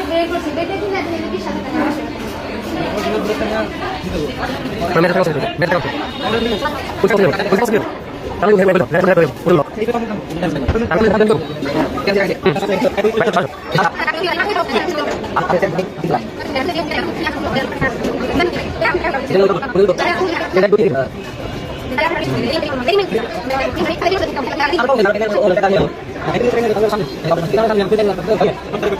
Mereka terus mereka mereka terus.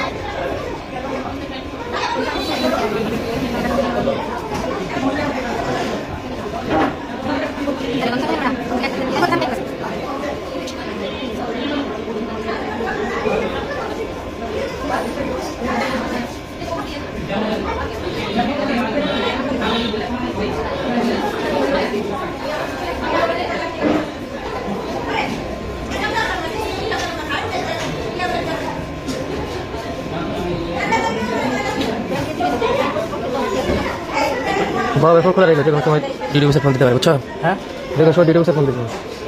বাবা এখন খোলা রেখে দেখো সময় ডিডি অফিসে ফোন দিতে পারে বুঝছ? হ্যাঁ। দেখো সময় ডিডি অফিসে ফোন দিতে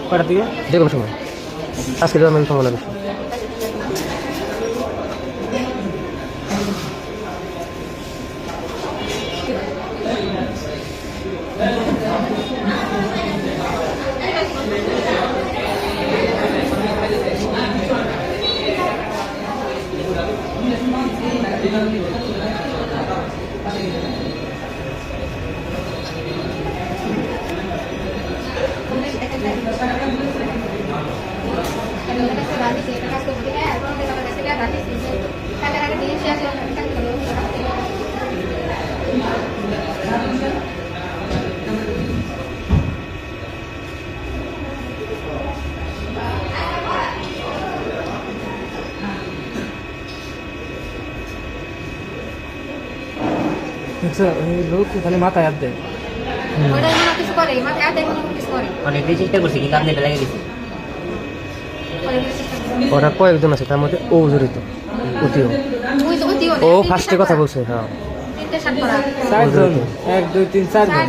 কটার দিকে? দেখো সময়। আজকে তো రకరకాల డిలీషియస్గా माता याद दे किसको रे माता याद दे किसको रे किसी और इंग्लिश ওরা কয়েকজন আছে তার মধ্যে ও জড়িত অতিও। ওই তো অতি ও ফার্স্টে কথা বলছে হ্যাঁ। চারজন এক দুই তিন চারজন।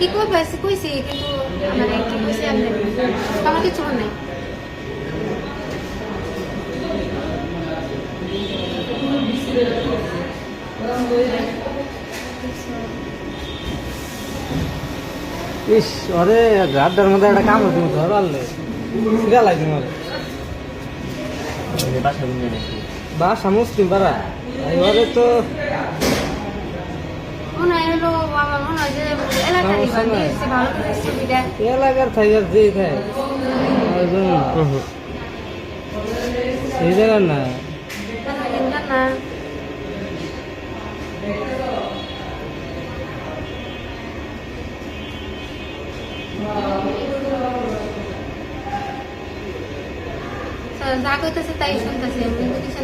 কি করব এসে কইছি কিন্তু মানে কি কইছি আমি আমার কিছু মনে নাই। ইস ওরে গাড্ডার মধ্যে একটা কামড় তুমি ধর পারলে। সিরা লাগছে আমার বাসা মুসলিম পাড়া। এবারে তো এলাকার থাই আর যে খায়। এই জায়গার না। যা করতেছে তাই শুনতেছে কিন্তু কিছু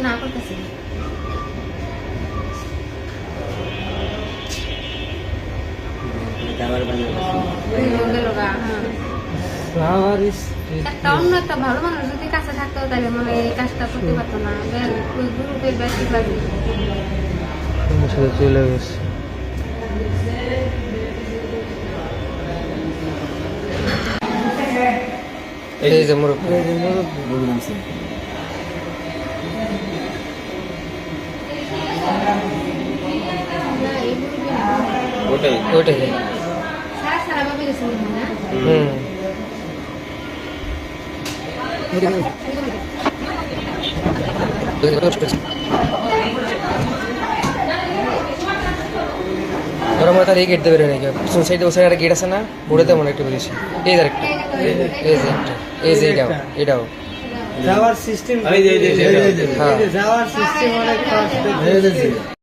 অন্য একটা ভালো মানুষ যদি কাছে থাকতো, তাহলে মনে এই কাজটা করতে পারতো না। বেশি লাগে আমার সাথে চলে গেছে এই যে মোর ওটাই ওইটাই সারা সারা ভাবে গেছে মনে হয় না হুম ওরা মনে তার এই গেট দেবে নাকি? পিছন সাইডে ওই সাইডে একটা গেট আছে না ওটাতে মনে একটা বেরিয়েছে। এই আর একটা এই যে একটা এই যে এটাও এটাও। যাওয়ার সিস্টেম। হ্যাঁ। যাওয়ার সিস্টেম অনেক ফাস্ট